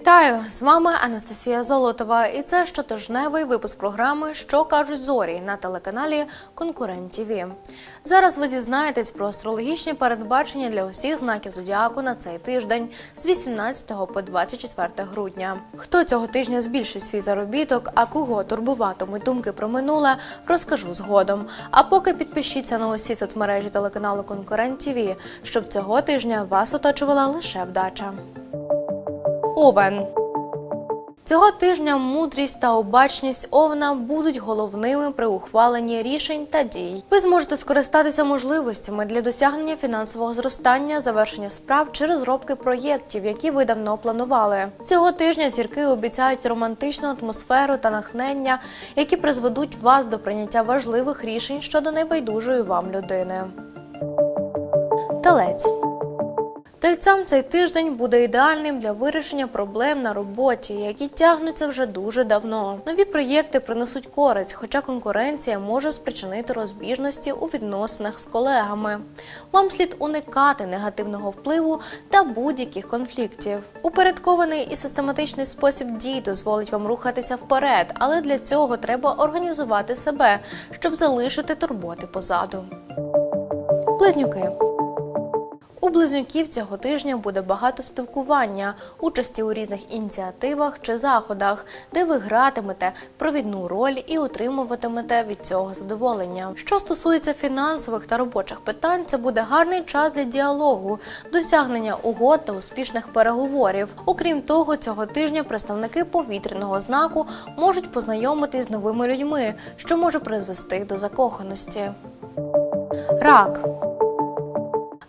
Вітаю з вами Анастасія Золотова, і це щотижневий випуск програми Що кажуть зорі на телеканалі Конкурент ТІВІ. Зараз ви дізнаєтесь про астрологічні передбачення для усіх знаків зодіаку на цей тиждень з 18 по 24 грудня. Хто цього тижня збільшить свій заробіток, а кого турбуватимуть думки про минуле, розкажу згодом. А поки підпишіться на усі соцмережі телеканалу Конкурент ТІВІ, щоб цього тижня вас оточувала лише вдача. Овен. Цього тижня мудрість та обачність Овна будуть головними при ухваленні рішень та дій. Ви зможете скористатися можливостями для досягнення фінансового зростання, завершення справ чи розробки проєктів, які ви давно планували. Цього тижня зірки обіцяють романтичну атмосферу та натхнення, які призведуть вас до прийняття важливих рішень щодо небайдужої вам людини. Телець. Тельцям цей тиждень буде ідеальним для вирішення проблем на роботі, які тягнуться вже дуже давно. Нові проєкти принесуть користь, хоча конкуренція може спричинити розбіжності у відносинах з колегами. Вам слід уникати негативного впливу та будь-яких конфліктів. Упорядкований і систематичний спосіб дій дозволить вам рухатися вперед, але для цього треба організувати себе, щоб залишити турботи позаду. Близнюки. Близнюків цього тижня буде багато спілкування, участі у різних ініціативах чи заходах, де ви гратимете провідну роль і отримуватимете від цього задоволення. Що стосується фінансових та робочих питань, це буде гарний час для діалогу, досягнення угод та успішних переговорів. Окрім того, цього тижня представники повітряного знаку можуть познайомитись з новими людьми, що може призвести до закоханості. Рак.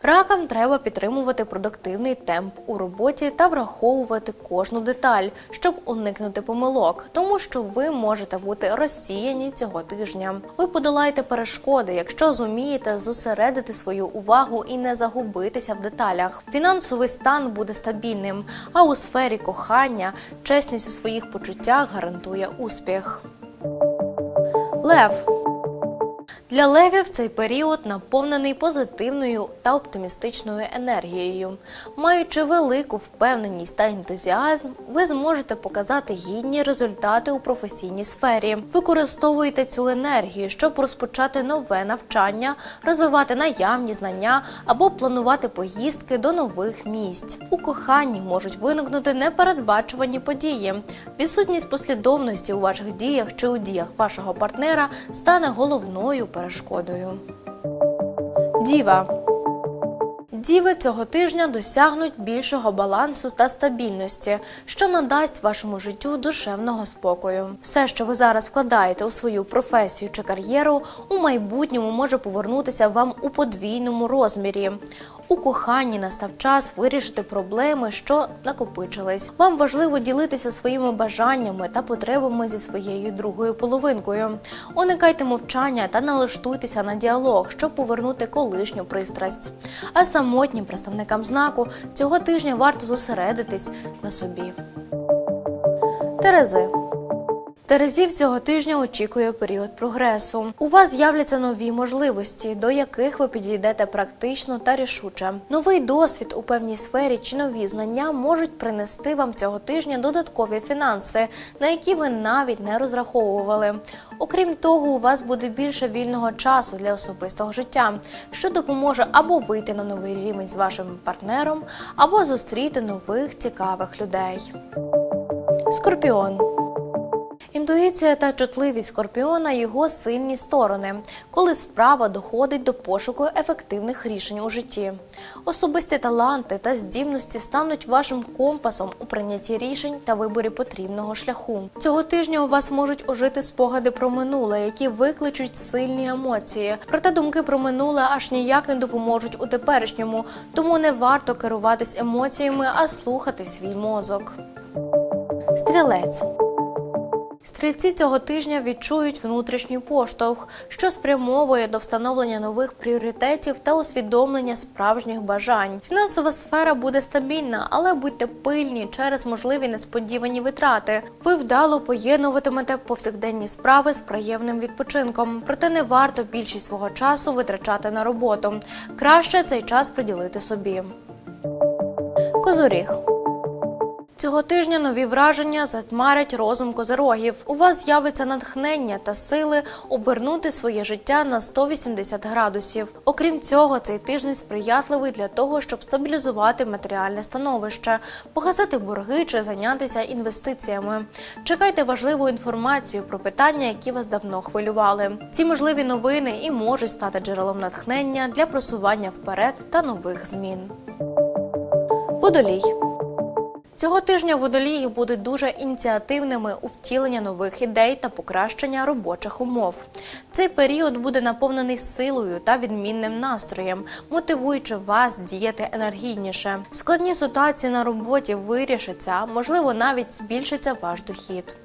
Ракам треба підтримувати продуктивний темп у роботі та враховувати кожну деталь, щоб уникнути помилок, тому що ви можете бути розсіяні цього тижня. Ви подолаєте перешкоди, якщо зумієте зосередити свою увагу і не загубитися в деталях. Фінансовий стан буде стабільним, а у сфері кохання чесність у своїх почуттях гарантує успіх. Лев. Для левів цей період наповнений позитивною та оптимістичною енергією. Маючи велику впевненість та ентузіазм, ви зможете показати гідні результати у професійній сфері. Використовуйте цю енергію, щоб розпочати нове навчання, розвивати наявні знання або планувати поїздки до нових місць. У коханні можуть виникнути непередбачувані події. Відсутність послідовності у ваших діях чи у діях вашого партнера стане головною перешкодою. Діва. Діви цього тижня досягнуть більшого балансу та стабільності, що надасть вашому життю душевного спокою. Все, що ви зараз вкладаєте у свою професію чи кар'єру, у майбутньому може повернутися вам у подвійному розмірі. У коханні настав час вирішити проблеми, що накопичились. Вам важливо ділитися своїми бажаннями та потребами зі своєю другою половинкою. Уникайте мовчання та налаштуйтеся на діалог, щоб повернути колишню пристрасть. А самотнім представникам знаку цього тижня варто зосередитись на собі. Терези. Терезів цього тижня очікує період прогресу. У вас з'являться нові можливості, до яких ви підійдете практично та рішуче. Новий досвід у певній сфері чи нові знання можуть принести вам цього тижня додаткові фінанси, на які ви навіть не розраховували. Окрім того, у вас буде більше вільного часу для особистого життя, що допоможе або вийти на новий рівень з вашим партнером, або зустріти нових цікавих людей. Скорпіон. Інтуїція та чутливість скорпіона його сильні сторони, коли справа доходить до пошуку ефективних рішень у житті. Особисті таланти та здібності стануть вашим компасом у прийнятті рішень та виборі потрібного шляху. Цього тижня у вас можуть ожити спогади про минуле, які викличуть сильні емоції. Проте думки про минуле аж ніяк не допоможуть у теперішньому, тому не варто керуватись емоціями, а слухати свій мозок. Стрілець. Стрільці цього тижня відчують внутрішній поштовх, що спрямовує до встановлення нових пріоритетів та усвідомлення справжніх бажань. Фінансова сфера буде стабільна, але будьте пильні через можливі несподівані витрати. Ви вдало поєднуватимете повсякденні справи з приємним відпочинком, проте не варто більшість свого часу витрачати на роботу. Краще цей час приділити собі. Козоріг. Цього тижня нові враження затмарять розум козирогів. У вас з'явиться натхнення та сили обернути своє життя на 180 градусів. Окрім цього, цей тиждень сприятливий для того, щоб стабілізувати матеріальне становище, погасити борги чи зайнятися інвестиціями. Чекайте важливу інформацію про питання, які вас давно хвилювали. Ці можливі новини і можуть стати джерелом натхнення для просування вперед та нових змін. Водолій. Цього тижня водолії будуть дуже ініціативними у втіленні нових ідей та покращення робочих умов. Цей період буде наповнений силою та відмінним настроєм, мотивуючи вас діяти енергійніше. Складні ситуації на роботі вирішаться, можливо, навіть збільшиться ваш дохід.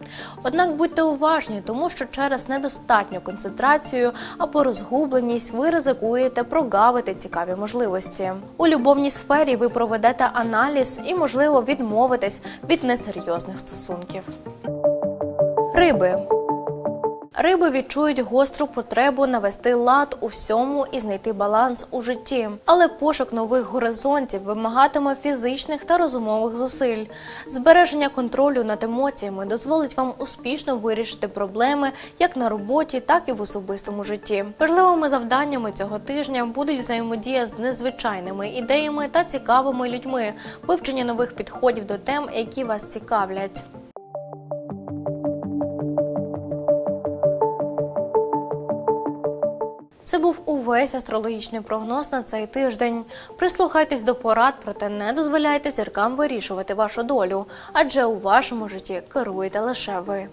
Однак будьте уважні, тому що через недостатню концентрацію або розгубленість ви ризикуєте прогавити цікаві можливості. У любовній сфері ви проведете аналіз і, можливо, відмовитесь від несерйозних стосунків. Риби. Риби відчують гостру потребу навести лад у всьому і знайти баланс у житті. Але пошук нових горизонтів вимагатиме фізичних та розумових зусиль. Збереження контролю над емоціями дозволить вам успішно вирішити проблеми як на роботі, так і в особистому житті. Важливими завданнями цього тижня будуть взаємодія з незвичайними ідеями та цікавими людьми, вивчення нових підходів до тем, які вас цікавлять. Був увесь астрологічний прогноз на цей тиждень. Прислухайтесь до порад, проте не дозволяйте зіркам вирішувати вашу долю, адже у вашому житті керуєте лише ви.